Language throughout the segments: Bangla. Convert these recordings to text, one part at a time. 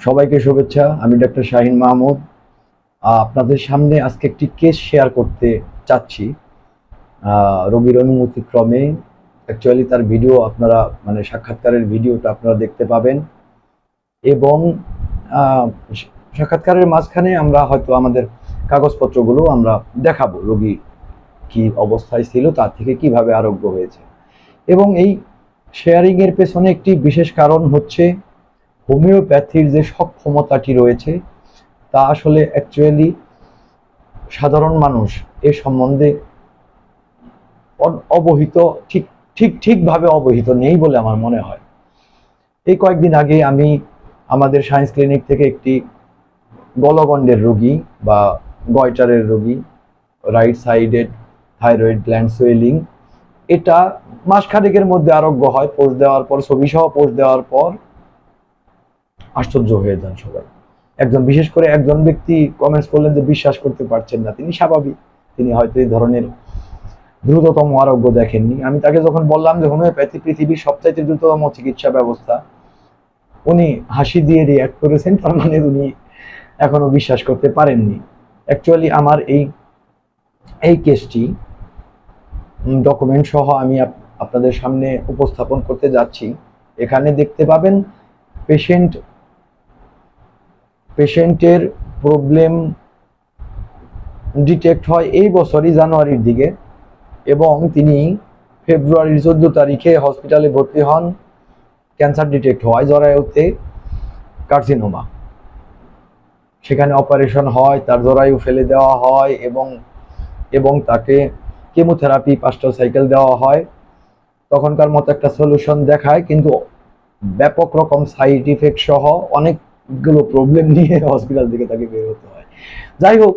সবাইকে শুভেচ্ছা। আমি ডক্টর শাহিন মাহমুদ। আপনাদের সামনে আজকে একটি কেস শেয়ার করতে চাচ্ছি। রোগীর অনুমতি ক্রমে। অ্যাকচুয়ালি তার ভিডিও আপনারা মানে সাক্ষাৎকারের ভিডিওটা আপনারা দেখতে পাবেন। এবং সাক্ষাৎকারের মাঝখানে আমরা হয়তো আমাদের কাগজপত্রগুলো আমরা দেখাবো, রোগী কি অবস্থায় ছিল তার থেকে কীভাবে আরোগ্য হয়েছে। এবং এই শেয়ারিংয়ের পেছনে একটি বিশেষ কারণ হচ্ছে হোমিওপ্যাথির যে সক্ষমতাটি রয়েছে, তা আসলে অ্যাকচুয়ালি সাধারণ মানুষ এ সম্বন্ধে অবহিত, ঠিক ঠিক, ঠিকভাবে অবহিত নেই বলে আমার মনে হয়। এই কয়েকদিন আগে আমি আমাদের সায়েন্স ক্লিনিক থেকে একটি গলগণ্ডের রোগী বা গয়টারের রোগী right sided thyroid gland swelling এটা মাসখানেকের মধ্যে আরোগ্য হয় পোস্ট দেওয়ার পর ছবি সহ পোস্ট দেওয়ার পর আশ্চর্য হয়ে যান সবাই। একজন বিশেষ করে একজন ব্যক্তি কমেন্টস করলেন যে বিশ্বাস করতে পারছেন না, তিনি স্বাভাবিক। তিনি হয়তো এই ধরনের দ্রুততম আরোগ্য দেখেননি। আমি তাকে যখন বললাম যে হোমিওপ্যাথি পৃথিবীর সবচাইতে দ্রুততম চিকিৎসা ব্যবস্থা, উনি হাসি দিয়ে রিয়াক্ট করেছেন, তার মানে উনি এখনও বিশ্বাস করতে পারেননি। অ্যাকচুয়ালি আমার এই এই কেসটি ডকুমেন্ট সহ আমি আপ- আপনাদের সামনে উপস্থাপন করতে যাচ্ছি। এখানে দেখতে পাবেন পেশেন্ট পেশেন্টের প্রবলেম ডিটেক্ট হয় এই বছরই জানুয়ারির দিকে এবং তিনি ফেব্রুয়ারির চোদ্দ তারিখে হসপিটালে ভর্তি হন, ক্যান্সার ডিটেক্ট হয় জরায়ুতে কার্সিনোমা। সেখানে অপারেশন হয়, তার জরায়ু ফেলে দেওয়া হয় এবং এবং তাকে কেমোথেরাপি পাঁচটা সাইকেল দেওয়া হয়। তখনকার মতো একটা সলিউশন দেখায়, কিন্তু ব্যাপক রকম সাইড ইফেক্ট সহ অনেকগুলো প্রবলেম নিয়ে হসপিটাল থেকে তাকে বের হতে হয়। যাই হোক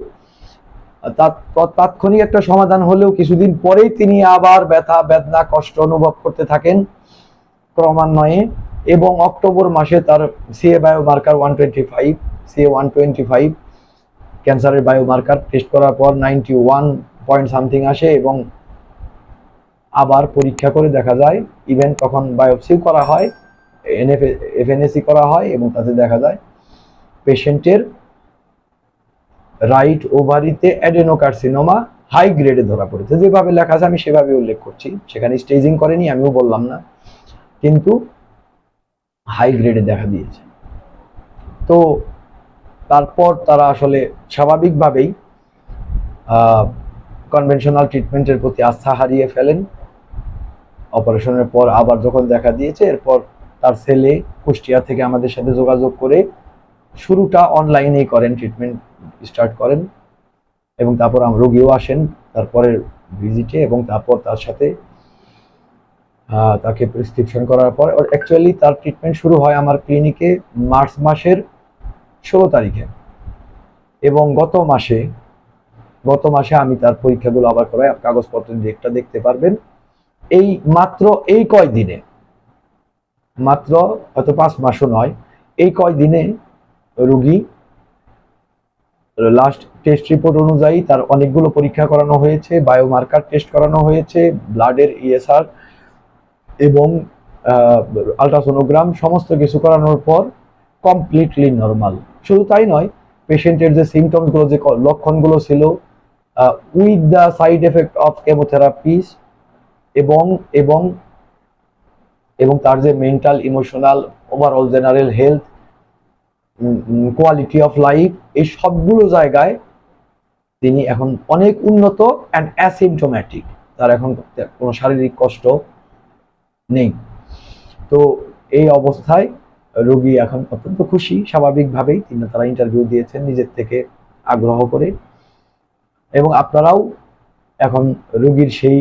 তাৎক্ষণিক একটা সমাধান হলেও কিছুদিন পরেই তিনি আবার ব্যথা, বেদনা, কষ্ট অনুভব করতে থাকেন ক্রমান্বয়ে এবং অক্টোবর মাসে তার CA biomarker one twenty five CA one twenty five ক্যান্সারের বায়োমার্কার টেস্ট করার পর নাইনটি ওয়ান পয়েন্ট সামথিং আসে এবং আবার পরীক্ষা করে দেখা যায় ইভেন তখন বায়োপসিও করা হয় এনএফ এফএনএসি করা হয় এবং তাতে দেখা যায় পেশেন্টের রাইট ওভারিতে অ্যাডেনোকার্সিনোমা হাই গ্রেডে ধরা পড়েছে। যেভাবে লেখা আছে আমি সেভাবে উল্লেখ করছি। সেখানে স্টেজিং করেনি, আমিও বললাম না। কিন্তু হাই গ্রেডে দেখা দিয়েছে। তো তারপর তারা আসলে স্বাভাবিকভাবেই কনভেনশনাল ট্রিটমেন্টের প্রতি আস্থা হারিয়ে ফেলেন। অপারেশনের পর আবার যখন দেখা দিয়েছে, এরপর তার ছেলে কুষ্টিয়া থেকে আমাদের সাথে যোগাযোগ করে শুরুটা অনলাইনেই করেন ট্রিটমেন্ট স্টার্ট করেন এবং তারপর রোগীও আসেন তারপরের ভিজিটে এবং তারপর তার সাথে তাকে প্রেসক্রিপশন করার পর অ্যাকচুয়ালি তার ট্রিটমেন্ট শুরু হয় আমার ক্লিনিকে মার্চ মাসের ষোলো তারিখে এবং গত মাসে গত মাসে আমি তার পরীক্ষাগুলো আবার করাই। কাগজপত্র ডেটটা দেখতে পারবেন। এই মাত্র এই কয় দিনে মাত্র হয়তো পাঁচ মাসও নয়। এই কয় দিনে রুগী লাস্ট টেস্ট রিপোর্ট অনুযায়ী তার অনেকগুলো পরীক্ষা করানো হয়েছে বায়োমার্কার টেস্ট করানো হয়েছে ব্লাডের ইএসআর এবং আলট্রাসোনোগ্রাম সমস্ত কিছু করানোর পর কমপ্লিটলি নর্মাল শুধু তাই নয় পেশেন্টের যে সিমটমসগুলো যে লক্ষণগুলো ছিল with the side effect of chemotherapies এবং এবং এবং তার যে mental emotional overall general health quality of life এই সবগুলো জায়গায় তিনি এখন অনেক উন্নত অ্যান্ড অ্যাসিমটোম্যাটিক তার এখন কোনো শারীরিক কষ্ট নেই। তো এই অবস্থায় রোগী এখন অত্যন্ত খুশি। স্বাভাবিকভাবেই তিনি তারা ইন্টারভিউ দিয়েছেন নিজের থেকে আগ্রহ করে। এবং আপনারাও এখন রোগীর সেই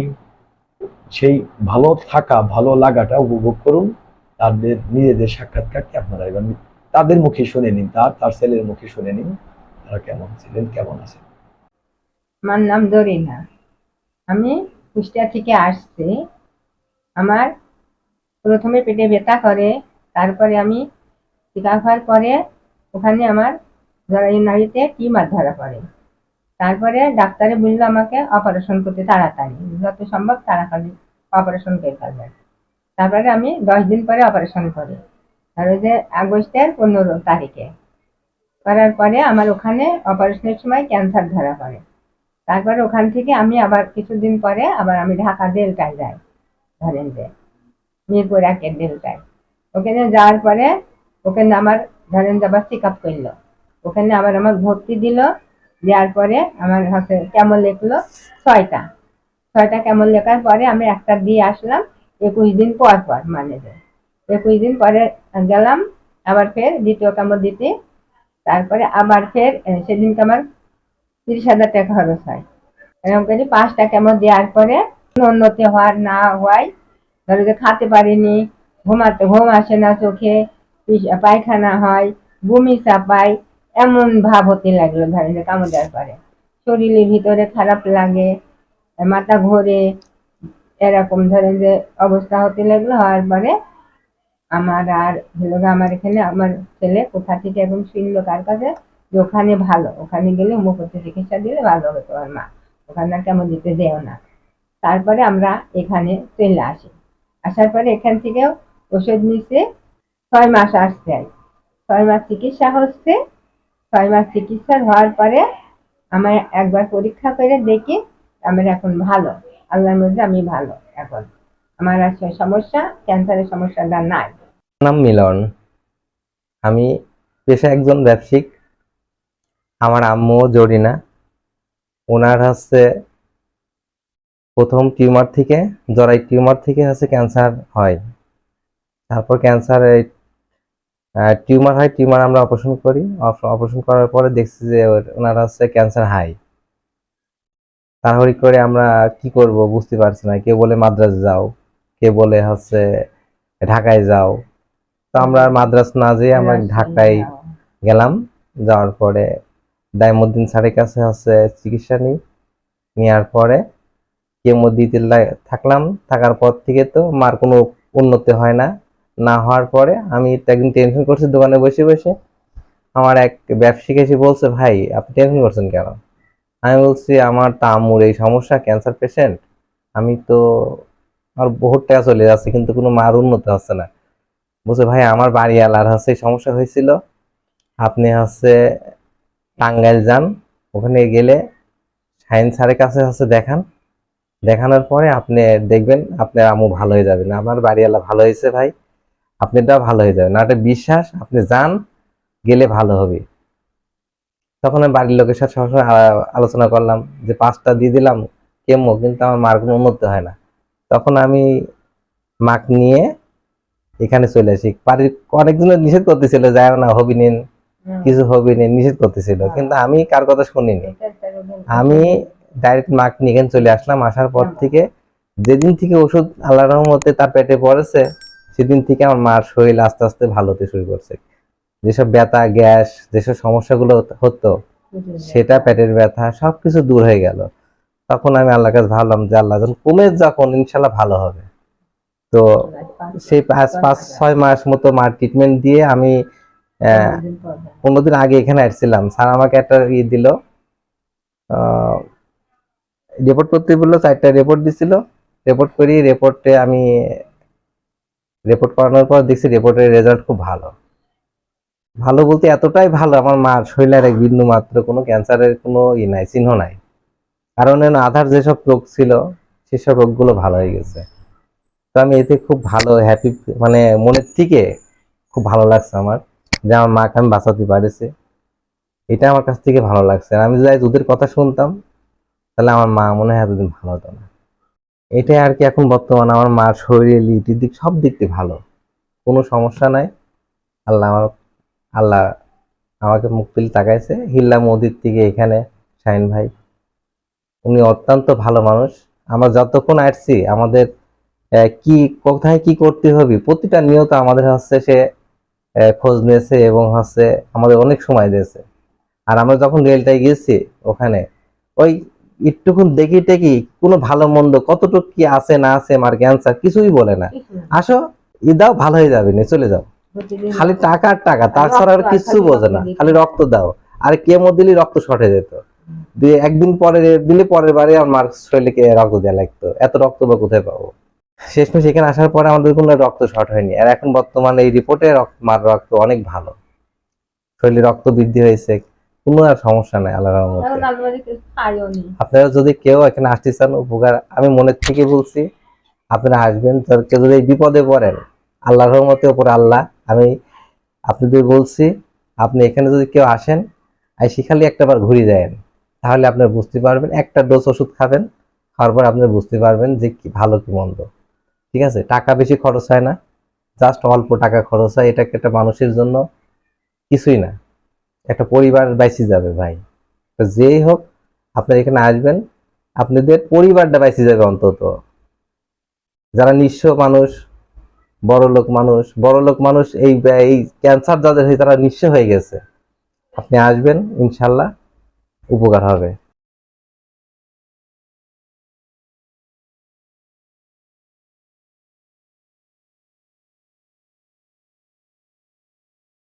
সেই ভালো থাকা, ভালো লাগাটা উপভোগ করুন। তাদের, নিজেদের সাক্ষাৎকারটি আপনারা এবার তাদের মুখে শুনে নিন, তার তার ছেলের মুখে শুনে নিন, তারা কেমন ছিলেন, কেমন আছেন। আমার নাম দরিনা। আমি কুষ্টিয়া থেকে আসছি। আমার প্রথমে পেটে ব্যথা করে, তারপরে আমি টিকা খাওয়ার পরে ওখানে আমার জরায়ু নাড়িতে টিউমার ধরা পড়ে তারপরে ডাক্তারে বলল আমাকে, অপারেশন করতে তাড়াতাড়ি, যত সম্ভব তাড়াতাড়ি অপারেশন করে ফেলবেন তারপরে আমি দশ দিন পরে অপারেশন করি। ধরো যে আগস্টের পনেরো তারিখে করার পরে আমার ওখানে অপারেশনের সময় ক্যান্সার ধরা পড়ে। তারপরে ওখান থেকে আমি আবার কিছুদিন পরে আবার আমি ঢাকা ডেল্টায় যাই, ধরেন যে মিরপুর একের ডেল্টায়। ওখানে যাওয়ার পরে ওখানে আমার, ধরেন যে আবার চেক আপ করল, ওখানে আবার আমার ভর্তি দিল দেওয়ার পরে আমার হাতে কেমন লেখলো? ছয়টা। ছয়টা কেমন লেখার পরে আমি একটা দিয়ে আসলাম একুশ দিন পর পর মানে যে। একুশ দিন পরে গেলাম আবার ফের দ্বিতীয় কেমন দিতে। তারপরে আবার ফের আহ, সেদিনকে আমার তিরিশ হাজার টাকা খরচ হয়। এরকম করে পাঁচটা কেমন দেওয়ার পরে উন্নতি হওয়ার না হওয়ায় ধরো যে খাতে পারিনি ঘুমাতে ঘুম আসে না চোখে পায়খানা হয় বমি চাপায় এমন ভাব হতে লাগল ধরেন যে কামড় দেওয়ার পরে শরীরের ভিতরে খারাপ লাগে, মাথা ঘোরে, এরকম ধরেন যে অবস্থা হতে লাগল, হওয়ার পরে আমার আর হলো আমার এখানে আমার ছেলে কোথা থেকে এখন শুনলো কার কাছে? যে ওখানে ভালো, ওখানে গেলে হোমিওপ্যাথি চিকিৎসা দিলে ভালো হবে তোমার মা। ওখানে আর কেমন দিতে দেও না। তারপরে আমরা এখানে চলে আসি। আসার পরে এখান থেকেও ওষুধ নিচ্ছে ছয় মাস কি। ছয় মাস চিকিৎসা হচ্ছে ছয় মাস চিকিৎসা হওয়ার পরে আমার একবার পরীক্ষা করে দেখি আমার এখন ভালো। আল্লাহর মধ্যে আমি ভালো এখন। আমার আর সমস্যা, ক্যান্সারের সমস্যাটা নাই। নাম মিলন। আমি পেশা একজন ব্যবসায়িক। আমার আম্মু জরিনা। ওনার হচ্ছে প্রথম টিউমার থেকে জরাই টিউমার থেকে হচ্ছে ক্যান্সার হয়। তারপর ক্যান্সার টিউমার হয় টিউমার আমরা অপারেশন করি। অপারেশন করার পরে দেখছি যে ওনার হচ্ছে ক্যান্সার হাই তাড়াহুড়ি করে আমরা কি করব বুঝতে পারছি না। কেউ বলে মাদ্রাজ যাও কে বলে হচ্ছে ঢাকায় যাও। তো আমরা আর মাদ্রাস না যেয়ে আমরা ঢাকায় গেলাম। যাওয়ার পরে দায়মুদ্দিন স্যারের কাছে হচ্ছে চিকিৎসা নিই। নেওয়ার পরে কেমো দিতে থাকলাম। থাকার পর থেকে তো মার কোনো উন্নতি হয় না। না হওয়ার পরে আমি একদিন টেনশন করছি দোকানে বসে বসে। আমার এক ব্যবসায়িক এসে বলছে, ভাই, আপনি টেনশন করছেন কেন? আমি বলছি, আমার তো আম্মুর এই সমস্যা ক্যান্সার পেশেন্ট আমি তো, আমার বহুত টাকা চলে যাচ্ছে, কিন্তু কোনো মার উন্নত হচ্ছে না। বলছে, ভাই, আমার বাড়ি আলার হচ্ছে সমস্যা হয়েছিল। আপনি হচ্ছে টাঙ্গাইল যান, ওখানে গেলে সাইন স্যারের কাছে হচ্ছে দেখান। দেখানোর পরে আপনি দেখবেন, আপনার আম্মু ভালো হয়ে যাবেন আমার বাড়িওয়ালা ভালো হয়েছে, ভাই। আপনারটাও ভালো হয়ে যাবে। না একটা বিশ্বাস আপনি যান গেলে ভালো হবে। তখন আমি বাড়ির লোকের সাথে সবসময় আলোচনা করলাম যে পাঁচটা দিয়ে দিলাম কেমো কিন্তু আমার মার কোনো উন্নতি হয় না। তখন আমি মাক নিয়ে এখানে চলে আসি। বাড়ির অনেকজন নিষেধ করতেছিল যায় না হবি নিন। কিছু হবি নিন নিষেধ করতেছিল। কিন্তু আমি কার কথা শুনিনি। আমি ডাইরেক্ট মাক নিয়ে এখানে চলে আসলাম। আসার পর থেকে যেদিন থেকে ওষুধ আল্লাহ রহমতে তার পেটে পড়েছে সেদিন থেকে আমার মার শরীর আস্তে আস্তে ভালো হতে শুরু করছে। যেসব ব্যথা গ্যাস যেসব সমস্যাগুলো হতো সেটা পেটের ব্যথা সবকিছু দূর হয়ে গেল। তখন আমি আল্লাহর কাছে ভাবলাম যে আল্লাহ যখন কমে যখন ইনশাল্লাহ ভালো হবে। তো সেই পাঁচ পাঁচ ছয় মাস মতো মার ট্রিটমেন্ট দিয়ে আমি আহ, পনেরো দিন আগে এখানে আসছিলাম। স্যার আমাকে একটা ই দিল রিপোর্ট করতে বলল চারটা রিপোর্ট দিছিল। রিপোর্ট করি রিপোর্টে আমি রিপোর্ট করানোর পর দেখছি রিপোর্টের রেজাল্ট খুব ভালো। ভালো বলতে এতটাই ভালো, আমার মার শরীরের এক বিন্দু মাত্র, কোনো ক্যান্সারের কোনো ই নাই, চিহ্ন নাই। কারণ এর আধার যেসব রোগ ছিল, সেসব রোগগুলো ভালো হয়ে গেছে। তো আমি এতে খুব ভালো হ্যাপি মানে মনের থেকে খুব ভালো লাগছে আমার, যে আমার মাকে আমি বাঁচাতে পারেছি। এটা আমার কাছ থেকে ভালো লাগছে। আর আমি যদি ওদের কথা শুনতাম, তাহলে আমার মা মনে হয় এতদিন ভালো হতো না। এটাই আর কি এখন বর্তমানে আমার মার শরীরে লিটির দিক সব দিক দিয়ে ভালো। কোনো সমস্যা নাই। আল্লাহ আমার, আল্লাহ আমাকে মুক্তিল তাকাইছে। হিল্লা মোদির থেকে এখানে, শাহিন ভাই। উনি অত্যন্ত ভালো মানুষ। আমরা যতক্ষণ আসছি, আমাদের কি, কোথায় কি করতে হবে, প্রতিটা নিয়ত আমাদের হচ্ছে সে খোঁজ নিয়েছে এবং হচ্ছে আমাদের অনেক সময় দিয়েছে। আর আমরা যখন রেলটায় গেছি ওখানে, ওই একটুকুন দেখি টেকি কোনো ভালো মন্দ কতটুকু কি আছে না আছে আমার ক্যান্সার কিছুই বলে না। আসো ই দাও ভালো হয়ে যাবে নি চলে যাও। খালি টাকা আর টাকা তাছাড়া আর কিছু বোঝে না। খালি রক্ত দাও। আর কেমো দিলে রক্ত শর্টে যেত। দিয়ে একদিন পরে দিলে পরের বারে আমার শরীরকে রক্ত দেওয়া লাগতো। এত রক্ত বা কোথায় পাবো? শেষমেশ এখানে আসার পরে আমাদের কোনো রক্ত শর্ট হয়নি। আর এখন বর্তমানে এই রিপোর্টে মার রক্ত অনেক ভালো। শরীরে রক্ত বৃদ্ধি হয়েছে। কোনো আর সমস্যা নাই আল্লাহ রহমতে। এখন আপনাদের কিছু খাইও নি। আপনারা যদি কেউ এখানে আসতে চান উপকার আমি মনের থেকে বলছি আপনারা আসবেন কেউ যদি বিপদে পড়েন আল্লাহর রহমতে ওপরে আল্লাহ আমি আপনাদের বলছি আপনি এখানে যদি কেউ আসেন আইসি খালি একটাবার ঘুরে যায়েন তাহলে আপনারা বুঝতে পারবেন একটা ডোজ ওষুধ খাবেন খাওয়ার পর আপনারা বুঝতে পারবেন যে কি ভালো কি মন্দ। ঠিক আছে? টাকা বেশি খরচ হয় না জাস্ট অল্প টাকা খরচ হয় এটা একটা মানুষের জন্য কিছুই না। একটা পরিবার বাইসি যাবে ভাই। তো যেই হোক আপনি এখানে আসবেন, আপনাদের পরিবারটা বাইসি যাবে অন্তত। যারা নিঃস্ব মানুষ, বড় লোক মানুষ, বড় লোক মানুষ এই এই ক্যান্সার যাদের হয়ে তারা নিঃস্ব হয়ে গেছে। আপনি আসবেন, ইনশাল্লাহ, উপকার হবে।